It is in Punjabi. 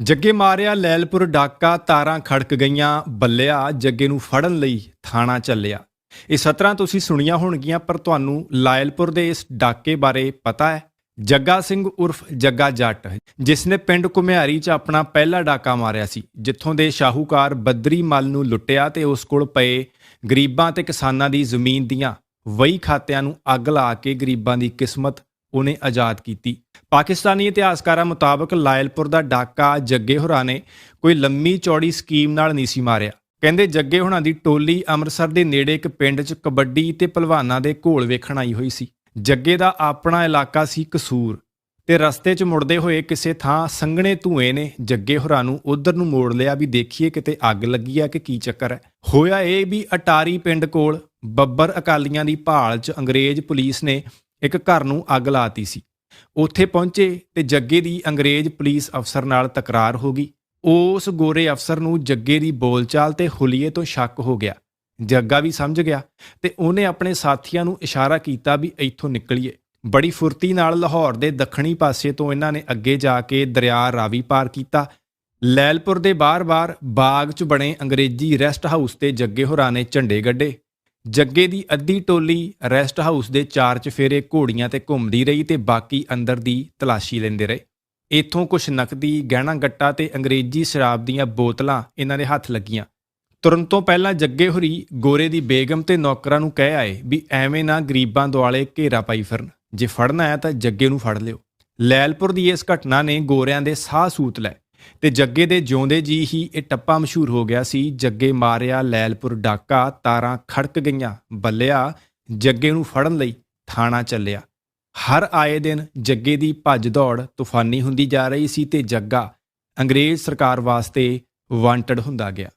ਜੱਗੇ ਮਾਰਿਆ ਲੈਲਪੁਰ ਡਾਕਾ, ਤਾਰਾਂ ਖੜਕ ਗਈਆਂ, ਬੱਲਿਆ, ਜੱਗੇ ਨੂੰ ਫੜਨ ਲਈ ਥਾਣਾ ਚੱਲਿਆ। ਇਹ ਸਤਰਾਂ ਤੁਸੀਂ ਸੁਣੀਆਂ ਹੋਣਗੀਆਂ, ਪਰ ਤੁਹਾਨੂੰ ਲਾਇਲਪੁਰ ਦੇ ਇਸ ਡਾਕੇ ਬਾਰੇ ਪਤਾ ਹੈ। ਜੱਗਾ ਸਿੰਘ ਉਰਫ ਜੱਗਾ ਜੱਟ, ਜਿਸ ਨੇ ਪਿੰਡ ਕੁਮਿਆਰੀ 'ਚ ਆਪਣਾ ਪਹਿਲਾ ਡਾਕਾ ਮਾਰਿਆ ਸੀ, ਜਿੱਥੋਂ ਦੇ ਸ਼ਾਹੂਕਾਰ ਬੱਦਰੀ ਮਲ ਨੂੰ ਲੁੱਟਿਆ ਤੇ ਉਸ ਕੋਲ ਪਏ ਗਰੀਬਾਂ ਤੇ ਕਿਸਾਨਾਂ ਦੀ ਜ਼ਮੀਨ ਦੀਆਂ ਵਹੀ ਖਾਤਿਆਂ ਨੂੰ ਅੱਗ ਲਾ ਕੇ ਗਰੀਬਾਂ ਦੀ ਕਿਸਮਤ ਉਹਨੇ ਆਜ਼ਾਦ ਕੀਤੀ। ਪਾਕਿਸਤਾਨੀ ਇਤਿਹਾਸਕਾਰਾਂ ਮੁਤਾਬਕ ਲਾਇਲਪੁਰ ਦਾ ਡਾਕਾ ਜੱਗੇ ਹੋਰਾਂ ਨੇ ਕੋਈ ਲੰਮੀ ਚੌੜੀ ਸਕੀਮ ਨਾਲ ਨਹੀਂ ਸੀ ਮਾਰਿਆ। ਕਹਿੰਦੇ ਜੱਗੇ ਹੋਰਾਂ ਦੀ ਟੋਲੀ ਅੰਮ੍ਰਿਤਸਰ ਦੇ ਨੇੜੇ ਇੱਕ ਪਿੰਡ 'ਚ ਕਬੱਡੀ ਤੇ ਪਹਿਲਵਾਨਾਂ ਦੇ ਘੋਲ ਵੇਖਣ ਆਈ ਹੋਈ ਸੀ। ਜੱਗੇ ਦਾ ਆਪਣਾ ਇਲਾਕਾ ਸੀ ਕਸੂਰ ਤੇ ਰਸਤੇ 'ਚ ਮੁੜਦੇ ਹੋਏ ਕਿਸੇ ਥਾਂ ਸੰਘਣੇ ਧੂਏ ਨੇ ਜੱਗੇ ਹੋਰਾਂ ਨੂੰ ਉਧਰ ਨੂੰ ਮੋੜ ਲਿਆ ਵੀ ਦੇਖੀਏ ਕਿਤੇ ਅੱਗ ਲੱਗੀ ਆ ਕਿ ਕੀ ਚੱਕਰ ਹੈ। ਹੋਇਆ ਇਹ ਵੀ ਅਟਾਰੀ ਪਿੰਡ ਕੋਲ ਬੱਬਰ ਅਕਾਲੀਆਂ ਦੀ ਭਾਲ 'ਚ ਅੰਗਰੇਜ਼ ਪੁਲਿਸ ਨੇ ਇੱਕ ਘਰ ਨੂੰ ਅੱਗ ਲਾਤੀ ਸੀ। ਉੱਥੇ ਪਹੁੰਚੇ ਤੇ ਜੱਗੇ ਦੀ ਅੰਗਰੇਜ਼ ਪੁਲਿਸ ਅਫਸਰ ਨਾਲ ਤਕਰਾਰ ਹੋ ਗਈ। ਉਸ ਗੋਰੇ ਅਫਸਰ ਨੂੰ ਜੱਗੇ ਦੀ ਬੋਲਚਾਲ ਤੇ ਹੁਲੀਏ ਤੋਂ ਸ਼ੱਕ ਹੋ ਗਿਆ। ਜੱਗਾ ਵੀ ਸਮਝ ਗਿਆ ਤੇ ਉਹਨੇ ਆਪਣੇ ਸਾਥੀਆਂ ਨੂੰ ਇਸ਼ਾਰਾ ਕੀਤਾ ਵੀ ਇੱਥੋਂ ਨਿਕਲੀਏ। ਬੜੀ ਫੁਰਤੀ ਨਾਲ ਲਾਹੌਰ ਦੇ ਦੱਖਣੀ ਪਾਸੇ ਤੋਂ ਇਹਨਾਂ ਨੇ ਅੱਗੇ ਜਾ ਕੇ ਦਰਿਆ ਰਾਵੀ ਪਾਰ ਕੀਤਾ। ਲੈਲਪੁਰ ਦੇ ਬਾਰ-ਬਾਰ ਬਾਗ 'ਚ ਬਣੇ ਅੰਗਰੇਜ਼ੀ ਰੈਸਟ ਹਾਊਸ ਤੇ ਜੱਗੇ ਹੋਰਾਂ ਨੇ ਝੰਡੇ ਗੱਡੇ। ਜੱਗੇ ਦੀ ਅੱਧੀ ਟੋਲੀ ਰੈਸਟ ਹਾਊਸ ਦੇ ਚਾਰ ਚਫੇਰੇ ਘੋੜੀਆਂ ਤੇ ਘੁੰਮਦੀ ਰਹੀ ਤੇ ਬਾਕੀ ਅੰਦਰ ਦੀ ਤਲਾਸ਼ੀ ਲੈਂਦੇ ਰਹੇ। ਇਥੋਂ ਕੁਛ ਨਕਦੀ, ਗਹਿਣਾ ਗੱਟਾ ਤੇ ਅੰਗਰੇਜ਼ੀ ਸ਼ਰਾਬ ਦੀਆਂ ਬੋਤਲਾਂ ਇਹਨਾਂ ਦੇ ਹੱਥ ਲੱਗੀਆਂ। ਤੁਰਨ ਤੋਂ ਪਹਿਲਾਂ ਜੱਗੇ ਹੋਰੀ ਗੋਰੇ ਦੀ ਬੇਗਮ ਤੇ ਨੌਕਰਾਂ ਨੂੰ ਕਹਿ ਆਏ ਵੀ ਐਵੇਂ ਨਾ ਗਰੀਬਾਂ ਦੁਆਲੇ ਘੇਰਾ ਪਾਈ ਫਿਰਨ। ਜੇ ਫੜਨਾ ਹੈ ਤਾਂ ਜੱਗੇ ਨੂੰ ਫੜ ਲਿਓ। ਲੈਲਪੁਰ ਦੀ ਇਸ ਘਟਨਾ ਨੇ ਗੋਰਿਆਂ ਦੇ ਸਾਹ ਸੂਤ ਲੈ ਤੇ ਜੱਗੇ ਦੇ ਜਿਉਂਦੇ ਜੀ ਹੀ ਇਹ ਟੱਪਾ ਮਸ਼ਹੂਰ ਹੋ ਗਿਆ ਸੀ। ਜੱਗੇ ਮਾਰਿਆ, ਲੈਲਪੁਰ ਡਾਕਾ, ਤਾਰਾਂ ਖੜਕ ਗਈਆਂ, ਬੱਲਿਆ, ਜੱਗੇ ਨੂੰ ਫੜਨ ਲਈ ਥਾਣਾ ਚੱਲਿਆ। ਹਰ ਆਏ ਦਿਨ ਜੱਗੇ ਦੀ ਭੱਜ ਦੌੜ ਤੂਫਾਨੀ ਹੁੰਦੀ ਜਾ ਰਹੀ ਸੀ ਤੇ ਜੱਗਾ ਅੰਗਰੇਜ਼ ਸਰਕਾਰ ਵਾਸਤੇ ਵਾਂਟਡ ਹੁੰਦਾ ਗਿਆ।